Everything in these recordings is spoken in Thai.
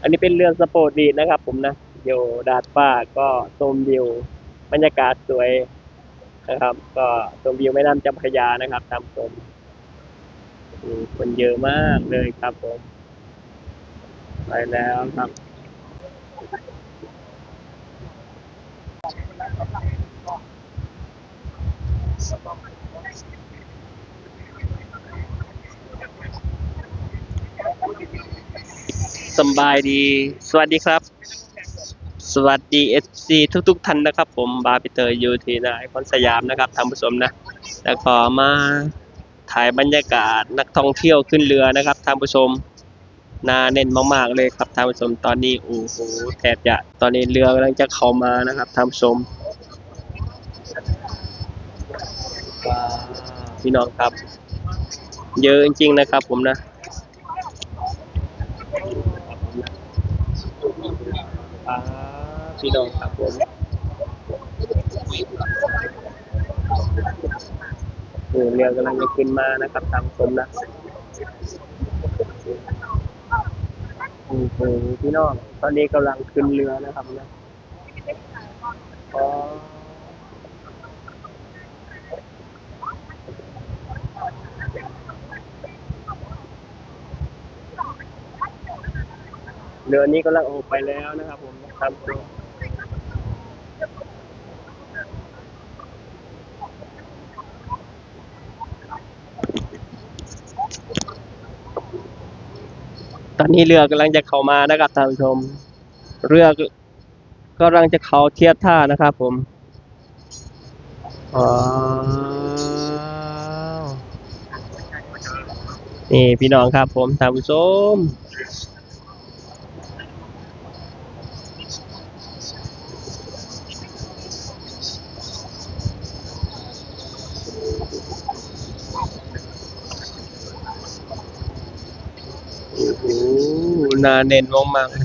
อันนี้เป็นเรือสโปรตดีนะครับผมนะอยู่ดาดฟ้าก็ชมวิวบรรยากาศสวยนะครับ ก็ชมวิวแม่น้ำเจ้าพระยานะครับตามชมมคนเยอะมากเลยครับผม ไปแล้วครับ สบายดี สวัสดีครับ สวัสดีเอซีทุก ๆท่านนะครับ ผมบาร์บิเตอร์ยูทีนายคอนสยามนะครับท่านผู้ชมนะแล้วก็มาถ่ายบรรยากาศนักท่องเที่ยวขึ้นเรือนะครับท่านผู้ชมน่าเน้นมากๆเลยครับท่านผู้ชมตอนนี้โอ้โหแทบจะตอนนี้เรือกำลังจะเข้ามานะครับท่านผู้ชมพี่น้องครับ เยอะจริงๆนะครับผมนะ ครับพี่น้องครับผมเรือกำลังจะขึ้นมานะครับทางชมนะโอ้โหพี่น้อง ตอนนี้กำลังขึ้นเรือนะครับนะอ๋อ เรือนี้กำลังออกไปแล้วนะครับ ผมครับตอนนี้เรือกำลังจะเข้ามานะครับท่านผู้ชม เรือกำลังจะเข้าเทียบท่านะครับ ผมอ๋อนี่พี่น้องครับ ผมท่านผู้ชม โอ้โหห นาเน้นมากๆ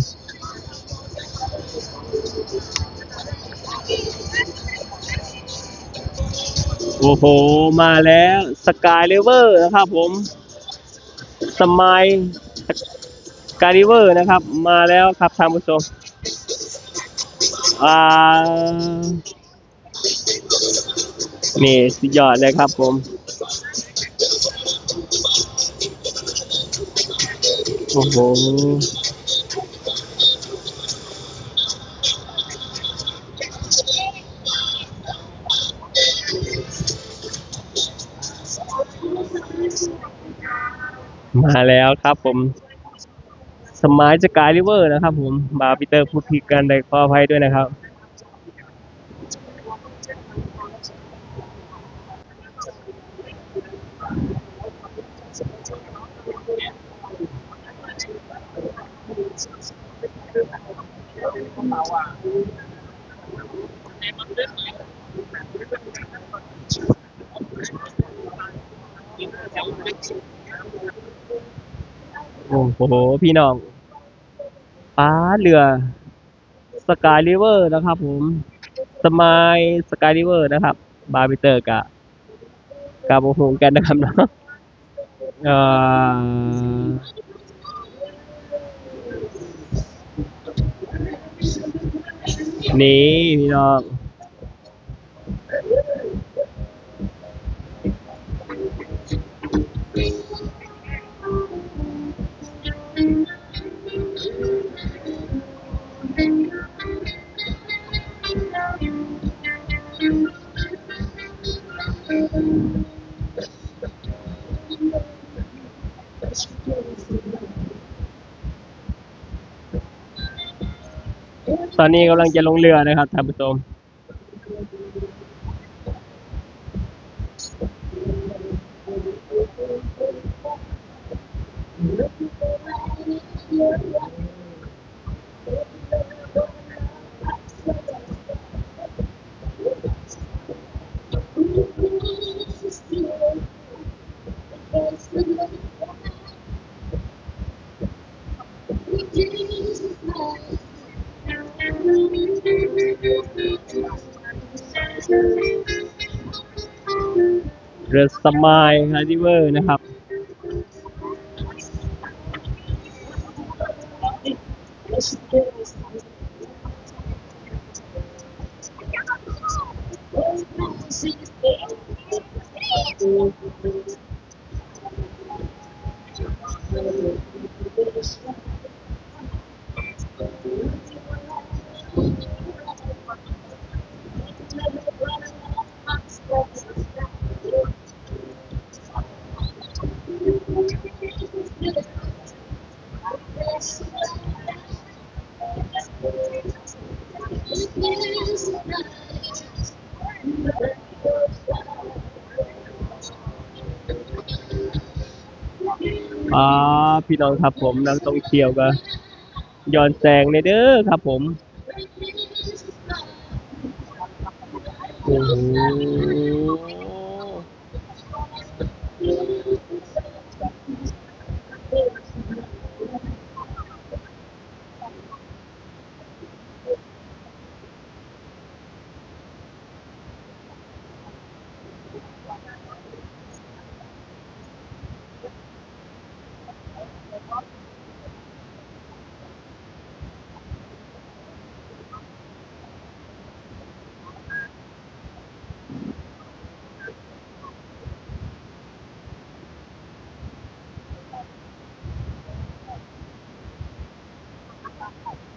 โอ้โห มาแล้วสกายเลเวอร์นะครับผม สมายสกายเลเวอร์นะครับ มาแล้วครับท่านผู้ชมอ่านี่สุดยอดเลยครับผม โอ้โหมาแล้วครับผม สมายสกายริเวอร์นะครับผม บาปีเตอร์พูดผิดกันได้ขออภัยด้วยนะครับ โอ้โห พี่น้องป้าเรือสกายริเวอร์นะครับผม สมายสกายริเวอร์นะครับ บาร์บิเตอร์กะกับโอ้โหกันนะครับเนาะเอ่อ นี่พี่น้อง ตอนนี้กำลังจะลงเรือนะครับท่านผู้ชม รือสมายฮาร์ดิเวอร์นะครับ อ๋อพี่น้องครับผมนักท่องเที่ยวก็ย้อนแสงเลยเด้อครับผมโอ้โห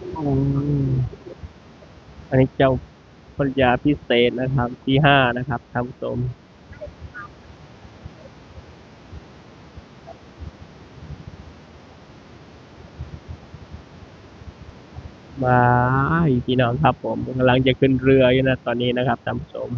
อืม อันนี้เจ้าปัญญาพิเศษนะครับ ที่ห้านะครับท่านผู้ชมมาพี่น้องครับผมกำลังจะขึ้นเรืออยู่นะตอนนี้นะครับท่านผู้ชม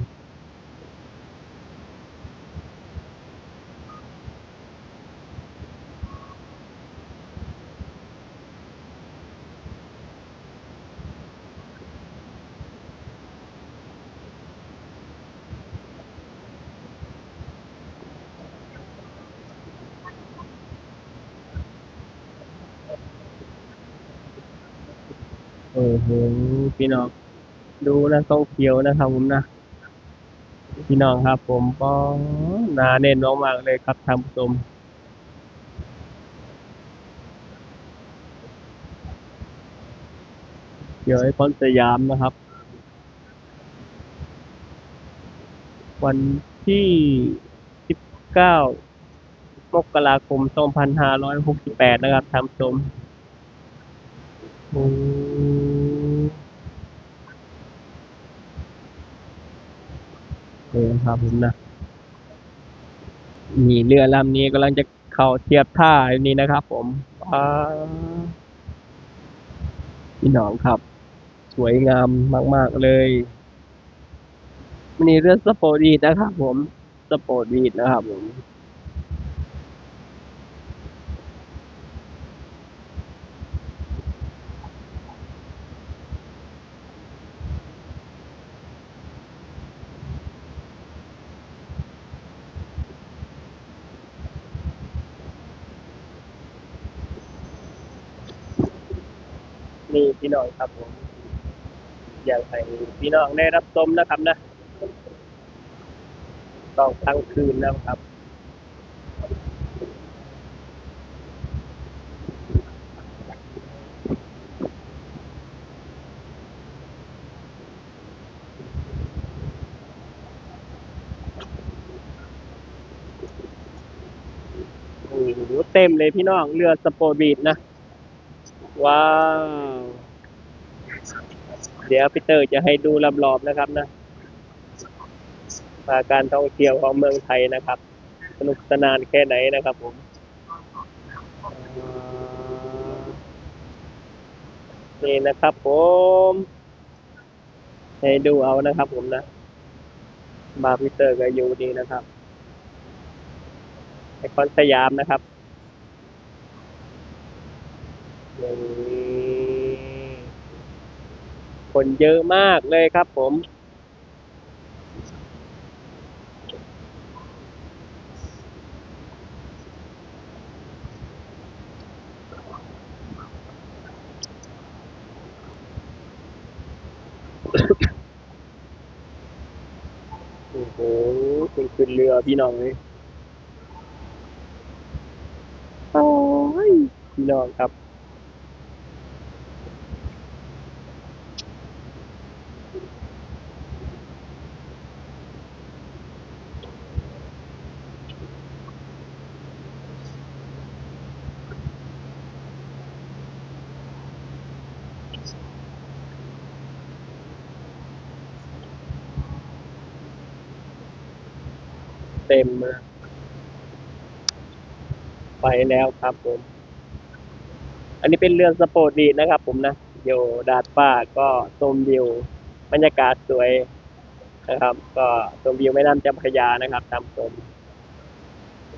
อ้โหพี่น้อง ดูนะต้องเขียวนะครับผมนะ พี่น้องครับ ผมก็หนาเน้นมากๆเลยครับท่านผู้ชมเดี๋ยวไอคอนสยามนะครับ วันที่ 19 มกราคม 2568 นะครับท่านผู้ชมโอ้ เออครับผมนะมีเรือลำนี้กำลังจะเข้าเทียบท่าอยู่นี้นะครับผมพี่น้องครับ สวยงามมาก ๆ เลยมีเรือสปอร์ตวีดนะครับผม สปอร์ตวีดนะครับผม นี่พี่น้องครับผมอยากให้พี่น้องได้รับชมนะครับนะต้องทั้งคืนนะครับเต็มเลยพี่น้องเรือสโปร์ตบีดนะ ว้าว เดี๋ยวพี่เตอร์จะให้ดูรอบๆนะครับนะาการท่องเที่ยวของเมืองไทยนะครับ สนุกสนานแค่ไหนนะครับผมนี่นะครับผม ให้ดูเอานะครับผมนะ บาร์พีเตอร์ก็อยู่ดีนะครับไอคอนสยามนะครับนี่ คนเยอะมากเลยครับผม โอ้โหขึ้นขึ้นเรือพี่น้องเลยโอ้ยพี่น้องครับ เต็มมาไปแล้วครับผม อันนี้เป็นเรืองสปอร์ตดีนะครับผมนะ อยู่ดาดฟ้าก็ชมวิวบรรยากาศสวยนะครับ ก็ชมวิวแม่น้ำเจ้าพระยานะครับตามชม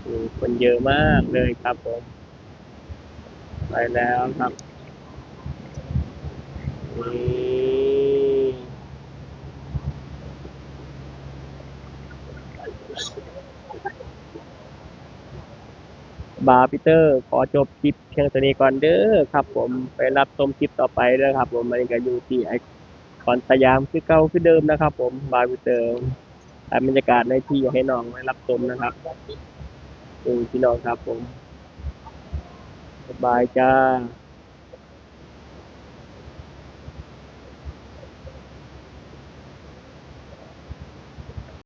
อืมคนเยอะมากเลยครับผม ไปแล้วครับนี่ บาร์พีเตอร์ ขอจบคลิปเพียงเท่านี้ก่อนเด้อครับ ผมไปรับชมคลิปต่อไปเด้อครับ ผมมันก็อยู่ที่ไอคอนสยามคือเก่าคือเดิมนะครับ ผมบาร์พีเตอร์ถ่ายบรรยากาศในที่ให้น้องไว้รับชมนะครับดูพี่น้องครับผมสบายจ้า